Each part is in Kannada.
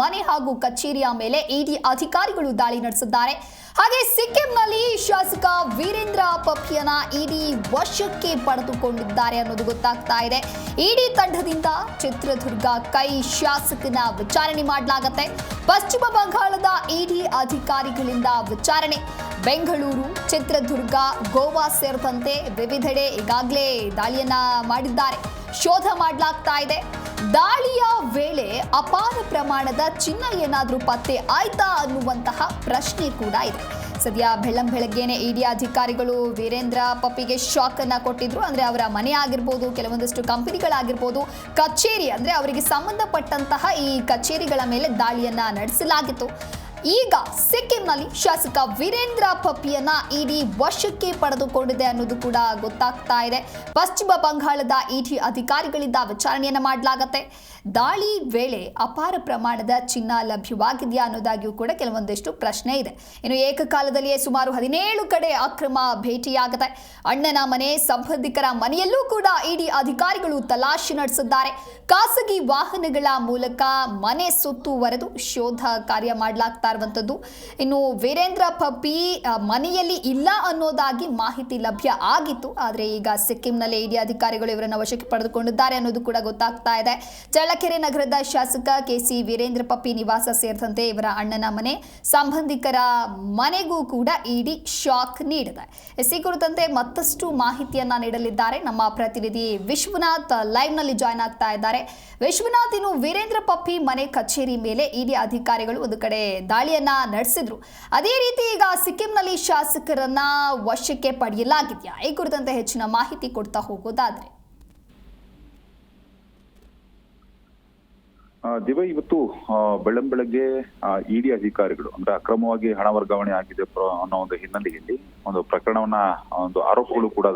ಮನೆ ಹಾಗೂ ಕಚೇರಿಯ ಮೇಲೆ ಇಡಿ ಅಧಿಕಾರಿಗಳು ದಾಳಿ ನಡೆಸಿದ್ದಾರೆ. ಹಾಗೆ ಸಿಕ್ಕಿಂನಲ್ಲಿ ಶಾಸಕ ವೀರೇಂದ್ರ ಪಪ್ಪಿಯನ ಇಡಿ ವಶಕ್ಕೆ ಪಡೆದುಕೊಂಡಿದ್ದಾರೆ ಅನ್ನೋದು ಗೊತ್ತಾಗ್ತಾ ಇದೆ. ಇಡಿ ತಂಡದಿಂದ ಚಿತ್ರದುರ್ಗ ಕೈ ಶಾಸಕನ ವಿಚಾರಣೆ ಮಾಡಲಾಗತ್ತೆ. ಪಶ್ಚಿಮ ಬಂಗಾಳದ ಇಡಿ ಅಧಿಕಾರಿಗಳಿಂದ ವಿಚಾರಣೆ. ಬೆಂಗಳೂರು, ಚಿತ್ರದುರ್ಗ, ಗೋವಾ ಸೇರಿದಂತೆ ವಿವಿಧೆಡೆ ಈಗಾಗಲೇ ದಾಳಿಯನ್ನ ಮಾಡಿದ್ದಾರೆ. ಶೋಧ ಮಾಡಲಾಗ್ತಾ ಇದೆ. ದಾಳಿಯ ವೇಳೆ ಅಪಾರ ಪ್ರಮಾಣದ ಚಿನ್ನ ಏನಾದರೂ ಪತ್ತೆ ಆಯ್ತಾ ಅನ್ನುವಂತಹ ಪ್ರಶ್ನೆ ಕೂಡ ಇದೆ. ಸದ್ಯ ಬೆಳ್ಳಂ ಬೆಳಗ್ಗೆನೆ ಇಡಿ ಅಧಿಕಾರಿಗಳು ವೀರೇಂದ್ರ ಪಪ್ಪಿಗೆ ಶಾಕ್ ಅನ್ನ ಕೊಟ್ಟಿದ್ರು. ಅಂದ್ರೆ ಅವರ ಮನೆ ಆಗಿರ್ಬೋದು, ಕೆಲವೊಂದಷ್ಟು ಕಂಪನಿಗಳಾಗಿರ್ಬೋದು, ಕಚೇರಿ ಅಂದ್ರೆ ಅವರಿಗೆ ಸಂಬಂಧಪಟ್ಟಂತಹ ಈ ಕಚೇರಿಗಳ ಮೇಲೆ ದಾಳಿಯನ್ನ ನಡೆಸಲಾಗಿತ್ತು. ಈಗ ಸಿಕ್ಕಿಂನಲ್ಲಿ ಶಾಸಕ ವೀರೇಂದ್ರ ಪಪ್ಪಿಯನ್ನ ಇಡಿ ವಶಕ್ಕೆ ಪಡೆದುಕೊಂಡಿದೆ ಅನ್ನೋದು ಕೂಡ ಗೊತ್ತಾಗ್ತಾ ಇದೆ. ಪಶ್ಚಿಮ ಬಂಗಾಳದ ಇಡಿ ಅಧಿಕಾರಿಗಳಿಂದ ವಿಚಾರಣೆಯನ್ನ ಮಾಡಲಾಗತ್ತೆ. ದಾಳಿ ವೇಳೆ ಅಪಾರ ಪ್ರಮಾಣದ ಚಿನ್ನ ಲಭ್ಯವಾಗಿದೆಯಾ ಅನ್ನೋದಾಗಿಯೂ ಕೂಡ ಕೆಲವೊಂದಿಷ್ಟು ಪ್ರಶ್ನೆ ಇದೆ. ಇನ್ನು ಏಕಕಾಲದಲ್ಲಿಯೇ ಸುಮಾರು ಹದಿನೇಳು ಕಡೆ ಅಕ್ರಮ ಭೇಟಿಯಾಗತ್ತೆ. ಅಣ್ಣನ ಮನೆ ಸಂಬಂಧಿಕರ ಮನೆಯಲ್ಲೂ ಕೂಡ ಇಡಿ ಅಧಿಕಾರಿಗಳು ತಲಾಶಿ ನಡೆಸಿದ್ದಾರೆ. ಖಾಸಗಿ ವಾಹನಗಳ ಮೂಲಕ ಮನೆ ಸುತ್ತುವರೆದು ಶೋಧ ಕಾರ್ಯ ಮಾಡಲಾಗ್ತಾ ಇರುವಂಥದ್ದು ಇನ್ನು ವೀರೇಂದ್ರ ಪಪ್ಪಿ ಮನೆಯಲ್ಲಿ ಇಲ್ಲ ಅನ್ನೋದಾಗಿ ಮಾಹಿತಿ ಲಭ್ಯ ಆಗಿತ್ತು. ಆದರೆ ಈಗ ಸಿಕ್ಕಿಂನಲ್ಲಿ ಇಡಿ ಅಧಿಕಾರಿಗಳು ಇವರನ್ನು ವಶಕ್ಕೆ ಪಡೆದುಕೊಂಡಿದ್ದಾರೆ ಅನ್ನೋದು ಕೂಡ ಗೊತ್ತಾಗ್ತಾ ಇದೆ. ಚಳ್ಳಕೆರೆ ನಗರದ ಶಾಸಕ ಕೆಸಿ ವೀರೇಂದ್ರ ಪಪ್ಪಿ ನಿವಾಸ ಸೇರಿದಂತೆ ಇವರ ಅಣ್ಣನ ಮನೆ, ಸಂಬಂಧಿಕರ ಮನೆಗೂ ಕೂಡ ಇಡಿ ಶಾಕ್ ನೀಡಿದೆ. ಎಸ್ ಈ ಕುರಿತಂತೆ ಮತ್ತಷ್ಟು ಮಾಹಿತಿಯನ್ನ ನೀಡಲಿದ್ದಾರೆ. ನಮ್ಮ ಪ್ರತಿನಿಧಿ ವಿಶ್ವನಾಥ್ ಲೈವ್ನಲ್ಲಿ ಜಾಯ್ನ್ ಆಗ್ತಾ ಇದ್ದಾರೆ. ವಿಶ್ವನಾಥ್, ಇನ್ನು ವೀರೇಂದ್ರ ಪಪ್ಪಿ ಮನೆ ಕಚೇರಿ ಮೇಲೆ ಇಡಿ ಅಧಿಕಾರಿಗಳು ಒಂದು ಕಡೆ ದಾಳಿಯನ್ನ ನಡೆಸಿದ್ರು. ಅದೇ ರೀತಿ ಈಗ ಸಿಕ್ಕಿಂನಲ್ಲಿ ಶಾಸಕರನ್ನ ವಶಕ್ಕೆ ಪಡೆಯಲಾಗಿದೆಯಾ? ಈ ಕುರಿತಂತೆ ಹೆಚ್ಚಿನ ಮಾಹಿತಿ ಕೊಡ್ತಾ ಹೋಗೋದಾದ್ರೆ. ದಿವ ಇವತ್ತು ಬೆಳ್ಳಂ ಬೆಳಗ್ಗೆ ಇಡಿ ಅಧಿಕಾರಿಗಳು, ಅಂದ್ರೆ ಅಕ್ರಮವಾಗಿ ಹಣ ವರ್ಗಾವಣೆ ಆಗಿದೆ ಅನ್ನೋ ಒಂದು ಹಿನ್ನೆಲೆಯಲ್ಲಿ ಒಂದು ಪ್ರಕರಣವನ್ನ ಒಂದು ಆರೋಪಗಳು ಕೂಡ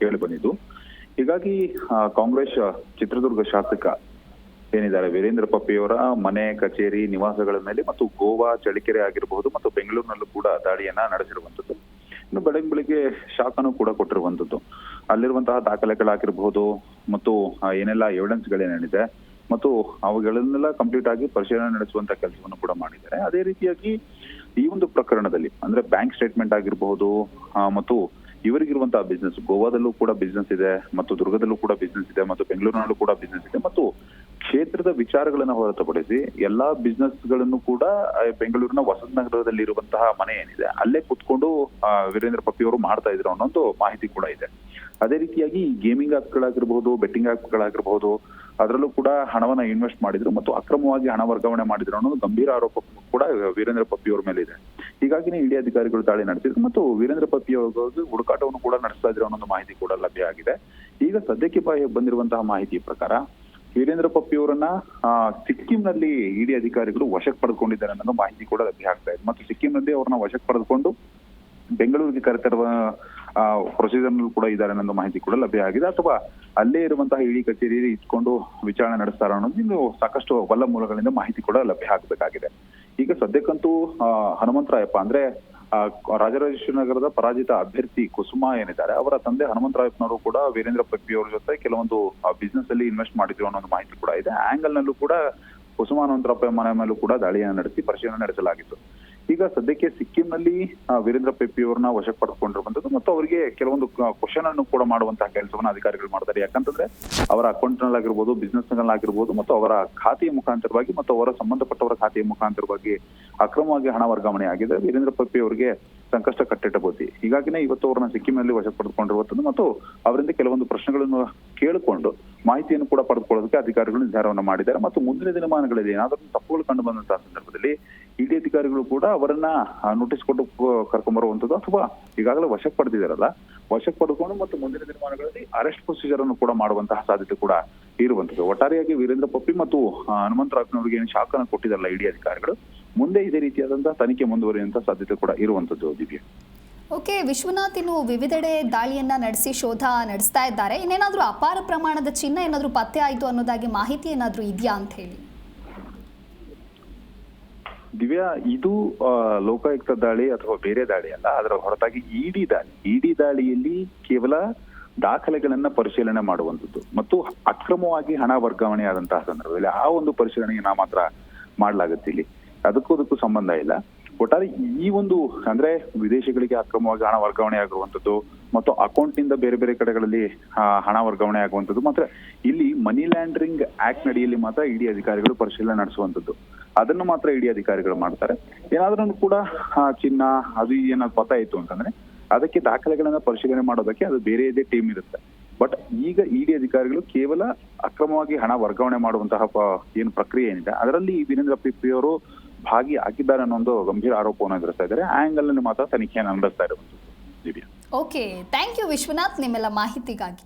ಕೇಳಿ ಬಂದಿದ್ದು. ಹೀಗಾಗಿ ಕಾಂಗ್ರೆಸ್, ಚಿತ್ರದುರ್ಗ ಶಾಸಕ ಏನಿದ್ದಾರೆ ವೀರೇಂದ್ರ ಪಪ್ಪಿಯವರ ಮನೆ, ಕಚೇರಿ, ನಿವಾಸಗಳ ಮೇಲೆ ಮತ್ತು ಗೋವಾ ಚಳಿಕೆರೆ ಆಗಿರಬಹುದು ಮತ್ತು ಬೆಂಗಳೂರಿನಲ್ಲೂ ಕೂಡ ದಾಳಿಯನ್ನ ನಡೆಸಿರುವಂತದ್ದು ಇನ್ನು ಬೆಳಗ್ಗೆ ಬೆಳಿಗ್ಗೆ ಶಾಖನೂ ಕೂಡ ಕೊಟ್ಟಿರುವಂತದ್ದು ಅಲ್ಲಿರುವಂತಹ ದಾಖಲೆಗಳಾಗಿರಬಹುದು ಮತ್ತು ಏನೆಲ್ಲ ಎವಿಡೆನ್ಸ್ ಗಳೇನೇನಿದೆ ಮತ್ತು ಅವುಗಳನ್ನೆಲ್ಲ ಕಂಪ್ಲೀಟ್ ಆಗಿ ಪರಿಶೀಲನೆ ನಡೆಸುವಂತ ಕೆಲಸವನ್ನು ಕೂಡ ಮಾಡಿದ್ದಾರೆ. ಅದೇ ರೀತಿಯಾಗಿ ಈ ಒಂದು ಪ್ರಕರಣದಲ್ಲಿ, ಅಂದ್ರೆ ಬ್ಯಾಂಕ್ ಸ್ಟೇಟ್ಮೆಂಟ್ ಆಗಿರಬಹುದು ಮತ್ತು ಇವರಿಗಿರುವಂತಹ ಬಿಸ್ನೆಸ್ ಗೋವಾದಲ್ಲೂ ಕೂಡ ಬಿಸ್ನೆಸ್ ಇದೆ ಮತ್ತು ದುರ್ಗದಲ್ಲೂ ಕೂಡ ಬಿಸ್ನೆಸ್ ಇದೆ ಮತ್ತು ಬೆಂಗಳೂರಿನಲ್ಲೂ ಕೂಡ ಬಿಸ್ನೆಸ್ ಇದೆ ಮತ್ತು ಕ್ಷೇತ್ರದ ವಿಚಾರಗಳನ್ನು ಹೊರತುಪಡಿಸಿ ಎಲ್ಲಾ ಬಿಸ್ನೆಸ್ಗಳನ್ನು ಕೂಡ ಬೆಂಗಳೂರಿನ ವಸಂತ ನಗರದಲ್ಲಿ ಇರುವಂತಹ ಮನೆ ಏನಿದೆ, ಅಲ್ಲೇ ಕುತ್ಕೊಂಡು ವೀರೇಂದ್ರ ಪಪ್ಪಿಯವರು ಮಾಡ್ತಾ ಇದ್ರು ಅನ್ನೋ ಒಂದು ಮಾಹಿತಿ ಕೂಡ ಇದೆ. ಅದೇ ರೀತಿಯಾಗಿ ಗೇಮಿಂಗ್ ಆಪ್ಗಳಾಗಿರ್ಬಹುದು ಬೆಟ್ಟಿಂಗ್ ಆಪ್ಗಳಾಗಿರ್ಬಹುದು ಅದರಲ್ಲೂ ಕೂಡ ಹಣವನ್ನ ಇನ್ವೆಸ್ಟ್ ಮಾಡಿದ್ರು ಮತ್ತು ಅಕ್ರಮವಾಗಿ ಹಣ ವರ್ಗಾವಣೆ ಮಾಡಿದ್ರು ಅನ್ನೋದು ಗಂಭೀರ ಆರೋಪ ಕೂಡ ವೀರೇಂದ್ರ ಪಪ್ಪಿ ಅವರ ಮೇಲೆ ಇದೆ. ಹೀಗಾಗಿನೇ ಇಡಿ ಅಧಿಕಾರಿಗಳು ದಾಳಿ ನಡೆಸಿದ್ರು ಮತ್ತು ವೀರೇಂದ್ರ ಪಪ್ಪಿ ಹುಡುಕಾಟವನ್ನು ಕೂಡ ನಡೆಸ್ತಾ ಇದ್ರು ಅನ್ನೋ ಒಂದು ಮಾಹಿತಿ ಕೂಡ ಲಭ್ಯ ಆಗಿದೆ. ಈಗ ಸದ್ಯಕ್ಕೆ ಬಂದಿರುವಂತಹ ಮಾಹಿತಿ ಪ್ರಕಾರ ವೀರೇಂದ್ರ ಪಪ್ಪಿ ಅವರನ್ನ ಸಿಕ್ಕಿಂನಲ್ಲಿ ಇಡಿ ಅಧಿಕಾರಿಗಳು ವಶಕ್ಕೆ ಪಡೆದುಕೊಂಡಿದ್ದಾರೆ ಅನ್ನೋ ಮಾಹಿತಿ ಕೂಡ ಲಭ್ಯ ಆಗ್ತಾ ಇದೆ. ಮತ್ತು ಸಿಕ್ಕಿಂನಲ್ಲಿ ಅವ್ರನ್ನ ವಶಕ್ಕೆ ಪಡೆದುಕೊಂಡು ಬೆಂಗಳೂರಿಗೆ ಕರೆತರುವ ಪ್ರೊಸೀಜರ್ ಕೂಡ ಇದ್ದಾರೆ ಅನ್ನೋ ಮಾಹಿತಿ ಕೂಡ ಲಭ್ಯ ಆಗಿದೆ. ಅಥವಾ ಅಲ್ಲೇ ಇರುವಂತಹ ಇಡಿ ಕಚೇರಿಯಲ್ಲಿ ಇಟ್ಕೊಂಡು ವಿಚಾರಣೆ ನಡೆಸ್ತಾರ ಅನ್ನೋದು ಇನ್ನು ಸಾಕಷ್ಟು ಬಲ್ಲ ಮೂಲಗಳಿಂದ ಮಾಹಿತಿ ಕೂಡ ಲಭ್ಯ ಆಗಬೇಕಾಗಿದೆ. ಈಗ ಸದ್ಯಕ್ಕಂತೂ ಹನುಮಂತರಾಯಪ್ಪ ಅಂದ್ರೆ ರಾಜರಾಜೇಶ್ವರಿ ನಗರದ ಪರಾಜಿತ ಅಭ್ಯರ್ಥಿ ಕುಸುಮಾ ಏನಿದ್ದಾರೆ, ಅವರ ತಂದೆ ಹನುಮಂತರಾಯಪ್ಪನವರು ಕೂಡ ವೀರೇಂದ್ರ ಪಪ್ಪಿ ಅವರ ಜೊತೆ ಕೆಲವೊಂದು ಬಿಸ್ನೆಸ್ ಅಲ್ಲಿ ಇನ್ವೆಸ್ಟ್ ಮಾಡಿದ್ರು ಅನ್ನೋ ಒಂದು ಮಾಹಿತಿ ಕೂಡ ಇದೆ. ಆಂಗಲ್ ನಲ್ಲೂ ಕೂಡ ಕುಸುಮಾ ಹನುಮಂತರಪ್ಪ ಮನೆ ಮೇಲೂ ಕೂಡ ದಾಳಿಯನ್ನು ನಡೆಸಿ, ಪರಿಶೀಲನೆ ನಡೆಸಲಾಗಿತ್ತು. ಈಗ ಸದ್ಯಕ್ಕೆ ಸಿಕ್ಕಿಂನಲ್ಲಿ ವೀರೇಂದ್ರ ಪೆಪ್ಪಿ ಅವರನ್ನ ವಶಕ್ಕೆ ಪಡೆದುಕೊಂಡಿರುವಂತದ್ದು ಮತ್ತು ಅವರಿಗೆ ಕೆಲವೊಂದು ಕ್ವಶನ್ ಅನ್ನು ಕೂಡ ಮಾಡುವಂತಹ ಕೆಲಸವನ್ನು ಅಧಿಕಾರಿಗಳು ಮಾಡ್ತಾರೆ. ಯಾಕಂತಂದ್ರೆ ಅವರ ಅಕೌಂಟ್ ನಲ್ಲಾಗಿರ್ಬೋದು ಬಿಸ್ನೆಸ್ ನಲ್ಲಾಗಿರ್ಬೋದು ಮತ್ತು ಅವರ ಖಾತೆಯ ಮುಖಾಂತರವಾಗಿ ಮತ್ತು ಅವರ ಸಂಬಂಧಪಟ್ಟವರ ಖಾತೆಯ ಮುಖಾಂತರವಾಗಿ ಅಕ್ರಮವಾಗಿ ಹಣ ವರ್ಗಾವಣೆ ಆಗಿದೆ. ವೀರೇಂದ್ರ ಪಪ್ಪಿ ಅವರಿಗೆ ಸಂಕಷ್ಟ ಕಟ್ಟಿಟ್ಟಬಹುದು ಹೀಗಾಗಿನೇ ಇವತ್ತು ಅವರನ್ನ ಸಿಕ್ಕಿಂನಲ್ಲಿ ವಶಕ್ಕೆ ಪಡೆದುಕೊಂಡಿರುವಂತದ್ದು ಮತ್ತು ಅವರಿಂದ ಕೆಲವೊಂದು ಪ್ರಶ್ನೆಗಳನ್ನು ಕೇಳಿಕೊಂಡು ಮಾಹಿತಿಯನ್ನು ಕೂಡ ಪಡೆದುಕೊಳ್ಳೋದಕ್ಕೆ ಅಧಿಕಾರಿಗಳು ನಿರ್ಧಾರವನ್ನು ಮಾಡಿದ್ದಾರೆ. ಮತ್ತು ಮುಂದಿನ ದಿನಮಾನಗಳಲ್ಲಿ ಏನಾದರೂ ತಪ್ಪುಗಳು ಕಂಡು ಬಂದಂತಹ ಸಂದರ್ಭದಲ್ಲಿ ಇಡಿ ಅಧಿಕಾರಿಗಳು ಕೂಡ ಅವರನ್ನ ನೋಟಿಸ್ ಕೊಟ್ಟು ಕರ್ಕೊಂಡ್ಬರುವಂತದ್ದು ಅಥವಾ ಈಗಾಗಲೇ ವಶಕ್ಕೆ ಪಡೆದಿದ್ದಾರಲ್ಲ, ವಶಕ್ಕೆ ಪಡ್ಕೊಂಡು ಮತ್ತು ಮುಂದಿನ ದಿನಮಾನಗಳಲ್ಲಿ ಅರೆಸ್ಟ್ ಪ್ರೊಸೀಜರ್ ಅನ್ನು ಕೂಡ ಮಾಡುವಂತಹ ಸಾಧ್ಯತೆ ಕೂಡ ಇರುವಂತದ್ದು. ಒಟ್ಟಾರೆಯಾಗಿ ವೀರೇಂದ್ರ ಪಪ್ಪಿ ಮತ್ತು ಹನುಮಂತ ಹನುಮಂತರಾಜ್ನವರಿಗೆ ಏನು ಶಾಖನ ಕೊಟ್ಟಿದ್ದಾರಲ್ಲ ಇಡಿ ಅಧಿಕಾರಿಗಳು, ಮುಂದೆ ಇದೇ ರೀತಿಯಾದಂತಹ ತನಿಖೆ ಮುಂದುವರಿಯುವಂತಹ ಸಾಧ್ಯತೆ ಕೂಡ ಇರುವಂತದ್ದು ದಿವ್ಯ. ಓಕೆ, ವಿಶ್ವನಾಥ್ ಇನ್ನು ವಿವಿಧೆಡೆ ದಾಳಿಯನ್ನ ನಡೆಸಿ ಶೋಧ ನಡೆಸ್ತಾ ಇದ್ದಾರೆ. ಇನ್ನೇನಾದ್ರೂ ಅಪಾರ ಪ್ರಮಾಣದ ಚಿನ್ನ ಏನಾದ್ರೂ ಪತ್ತೆ ಆಯಿತು ಅನ್ನೋದಾಗಿ ಮಾಹಿತಿ ಏನಾದ್ರೂ ಇದೆಯಾ ಅಂತ ಹೇಳಿ? ದಿವ್ಯಾ, ಇದು ಲೋಕಾಯುಕ್ತ ದಾಳಿ ಅಥವಾ ಬೇರೆ ದಾಳಿ ಅಲ್ಲ, ಅದರ ಹೊರತಾಗಿ ಇಡಿ ದಾಳಿ. ಇಡಿ ದಾಳಿಯಲ್ಲಿ ಕೇವಲ ದಾಖಲೆಗಳನ್ನ ಪರಿಶೀಲನೆ ಮಾಡುವಂಥದ್ದು. ಮತ್ತು ಅಕ್ರಮವಾಗಿ ಹಣ ವರ್ಗಾವಣೆ ಆದಂತಹ ಸಂದರ್ಭದಲ್ಲಿ ಆ ಒಂದು ಪರಿಶೀಲನೆಯನ್ನ ಮಾತ್ರ ಮಾಡಲಾಗುತ್ತೆ ಇಲ್ಲಿ. ಅದಕ್ಕೂ ಅದಕ್ಕೂ ಸಂಬಂಧ ಇಲ್ಲ. ಒಟ್ಟಾರೆ ಈ ಒಂದು, ಅಂದ್ರೆ ವಿದೇಶಗಳಿಗೆ ಅಕ್ರಮವಾಗಿ ಹಣ ವರ್ಗಾವಣೆ ಆಗುವಂಥದ್ದು ಮತ್ತು ಅಕೌಂಟ್ನಿಂದ ಬೇರೆ ಬೇರೆ ಕಡೆಗಳಲ್ಲಿ ಹಣ ವರ್ಗಾವಣೆ ಆಗುವಂಥದ್ದು. ಮಾತ್ರ ಇಲ್ಲಿ ಮನಿ ಲ್ಯಾಂಡ್ರಿಂಗ್ ಆಕ್ಟ್ ನಡಿಯಲ್ಲಿ ಮಾತ್ರ ಇಡಿ ಅಧಿಕಾರಿಗಳು ಪರಿಶೀಲನೆ ನಡೆಸುವಂತದ್ದು ಅದನ್ನು ಮಾತ್ರ ಇಡಿ ಅಧಿಕಾರಿಗಳು ಮಾಡ್ತಾರೆ. ಏನಾದ್ರೂ ಕೂಡ ಚಿನ್ನ, ಅದು ಏನಾದ್ರು ಇತ್ತು ಅಂತಂದ್ರೆ, ಅದಕ್ಕೆ ದಾಖಲೆಗಳನ್ನ ಪರಿಶೀಲನೆ ಮಾಡೋದಕ್ಕೆ ಅದು ಬೇರೆಯದೇ ಟೀಮ್ ಇರುತ್ತೆ. ಬಟ್ ಈಗ ಇಡಿ ಅಧಿಕಾರಿಗಳು ಕೇವಲ ಅಕ್ರಮವಾಗಿ ಹಣ ವರ್ಗಾವಣೆ ಮಾಡುವಂತಹ ಏನು ಪ್ರಕ್ರಿಯೆ ಏನಿದೆ, ಅದರಲ್ಲಿ ವೀರೇಂದ್ರ ಪಿಪ್ಪಿ ಅವರು ಭಾಗಿ ಆಗಿದ್ದಾರೆ ಅನ್ನೋ ಒಂದು ಗಂಭೀರ ಆರೋಪವನ್ನು ಎದುರಿಸ್ತಾ ಇದ್ದಾರೆ. ಆಂಗಲ್ ಮಾತ್ರ ತನಿಖೆಯನ್ನು ನಡೆಸ್ತಾ ಇರುವಂತದ್ದು. ಓಕೆ ಥ್ಯಾಂಕ್ ಯು ವಿಶ್ವನಾಥ್, ನಿಮ್ಮೆಲ್ಲ ಮಾಹಿತಿಗಾಗಿ.